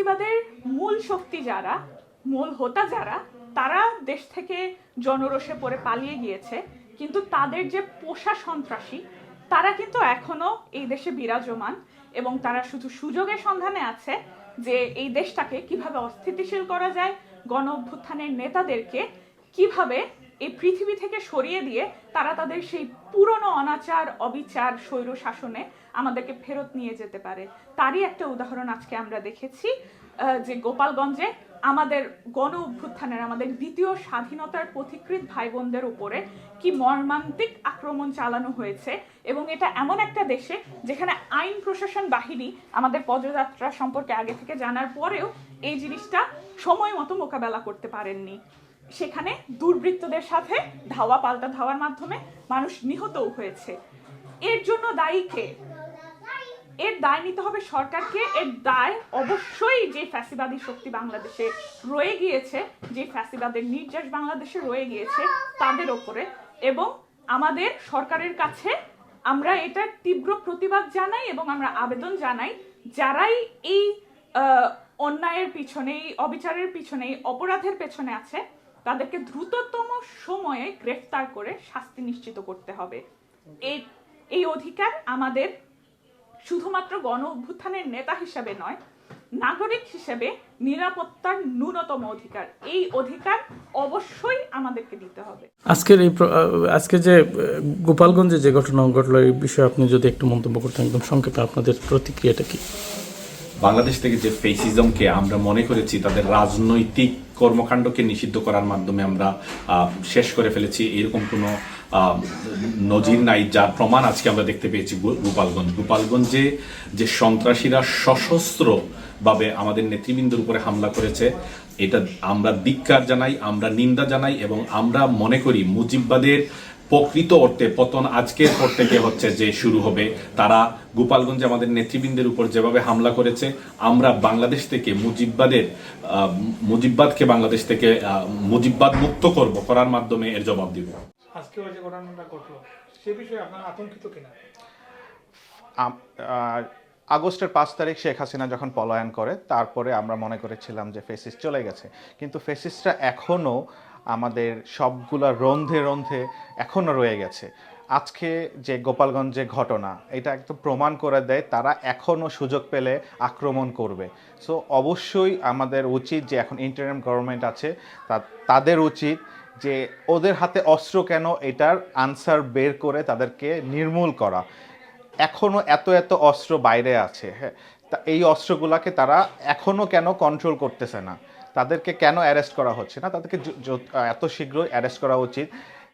ফ্যাসিবাদের মূল শক্তি যারা, মূল হোতা যারা, তারা দেশ থেকে জনরোষে পড়ে পালিয়ে গিয়েছে। কিন্তু তাদের যে পোষা সন্ত্রাসী, তারা কিন্তু এখনও এই দেশে বিরাজমান এবং তারা শুধু সুযোগের সন্ধানে আছে যে এই দেশটাকে কীভাবে অস্থিতিশীল করা যায় গণ অভ্যুত্থানের নেতাদেরকে কীভাবে এই পৃথিবী থেকে সরিয়ে দিয়ে তারা তাদের সেই পুরনো অনাচার, অবিচার, স্বৈর শাসনে আমাদেরকে ফেরত নিয়ে যেতে পারে। তারই একটা উদাহরণ আজকে আমরা দেখেছি যে গোপালগঞ্জে আমাদের গণ অভ্যুত্থানের, আমাদের দ্বিতীয় স্বাধীনতার পথিকৃত ভাই বোনদের উপরে কি মর্মান্তিক আক্রমণ চালানো হয়েছে এবং এটা এমন একটা দেশে যেখানে আইন প্রশাসন বাহিনী আমাদের পদযাত্রা সম্পর্কে আগে থেকে জানার পরেও এই জিনিসটা সময় মতো মোকাবেলা করতে পারেননি। সেখানে দুর্বৃত্তদের সাথে ধাওয়া পাল্টা ধাওয়ার মাধ্যমে মানুষ নিহতও হয়েছে। এর জন্য দায়ী কে? এর দায় নিতে হবে সরকারকে। এর দায় অবশ্যই যে ফ্যাসিবাদী শক্তি বাংলাদেশে রয়ে গিয়েছে, যে ফ্যাসিবাদের নির্যাস বাংলাদেশে রয়ে গিয়েছে, তাদের ওপরে। এবং আমাদের সরকারের কাছে আমরা এটার তীব্র প্রতিবাদ জানাই এবং আমরা আবেদন জানাই, যারাই এই অন্যায়ের পিছনে এই অবিচারের পিছনে এই অপরাধের পেছনে আছে তাদেরকে দ্রুততম সময়ে গ্রেফতার করে শাস্তি নিশ্চিত করতে হবে। এই এই অধিকার আমাদের শুধুমাত্র গণ অভ্যুত্থানের নেতা হিসেবে নয় নাগরিক হিসেবে নিরাপত্তার ন্যূনতম অধিকার। এই অধিকার অবশ্যই আমাদেরকে দিতে হবে। আজকের এই আজকে যে গোপালগঞ্জে যে ঘটনা ঘটলো এই বিষয়ে আপনি যদি একটু মন্তব্য করতেন একদম সংক্ষেপে আপনাদের প্রতিক্রিয়াটা কি? বাংলাদেশ থেকে যে ফেসিজমকে আমরা মনে করেছি তাদের রাজনৈতিক কর্মকাণ্ডকে নিষিদ্ধ করার মাধ্যমে আমরা শেষ করে ফেলেছি। এরকম কোনো নজির নাই, যার প্রমাণ আজকে আমরা দেখতে পেয়েছি গোপালগঞ্জ। গোপালগঞ্জে যে সন্ত্রাসীরা সশস্ত্র ভাবে আমাদের নেতৃবৃন্দের উপরে হামলা করেছে, এটা আমরা ধিক্কার জানাই, আমরা নিন্দা জানাই এবং আমরা মনে করি মুজিববাদের প্রকৃত অর্থে পতন আজকের পর থেকে হচ্ছে যে শুরু হবে। তারা গোপালগঞ্জে আমাদের নেতৃবৃন্দের উপর যেভাবে হামলা করেছে আমরা বাংলাদেশ থেকে মুজিববাদের আহ, মুজিববাদকে বাংলাদেশ থেকে মুজিববাদ মুক্ত করব করার মাধ্যমে এর জবাব দিব। আজকে ওই যে ঘটনাটা ঘটলো সে বিষয়ে আপনার আতঙ্কিত কিনা? আগস্টের পাঁচ তারিখ শেখ হাসিনা যখন পলায়ন করে, তারপরে আমরা মনে করেছিলাম যে ফেসিস চলে গেছে। কিন্তু ফেসিসটা এখনও আমাদের সবগুলা রন্ধে রন্ধে এখনও রয়ে গেছে। আজকে যে গোপালগঞ্জে ঘটনা, এটা একদম প্রমাণ করে দেয় তারা এখনও সুযোগ পেলে আক্রমণ করবে। সো অবশ্যই আমাদের উচিত যে এখন ইন্টারিম গভর্নমেন্ট আছে, তা- তাদের উচিত যে ওদের হাতে অস্ত্র কেন, এটার আনসার বের করে তাদেরকে নির্মূল করা। এখনও এত এত অস্ত্র বাইরে আছে হ্যাঁ? এই অস্ত্রগুলোকে তারা এখনও কেন কন্ট্রোল করতেছে না? তাদেরকে কেন অ্যারেস্ট করা হচ্ছে না? তাদেরকে এত শীঘ্রই অ্যারেস্ট করা উচিত।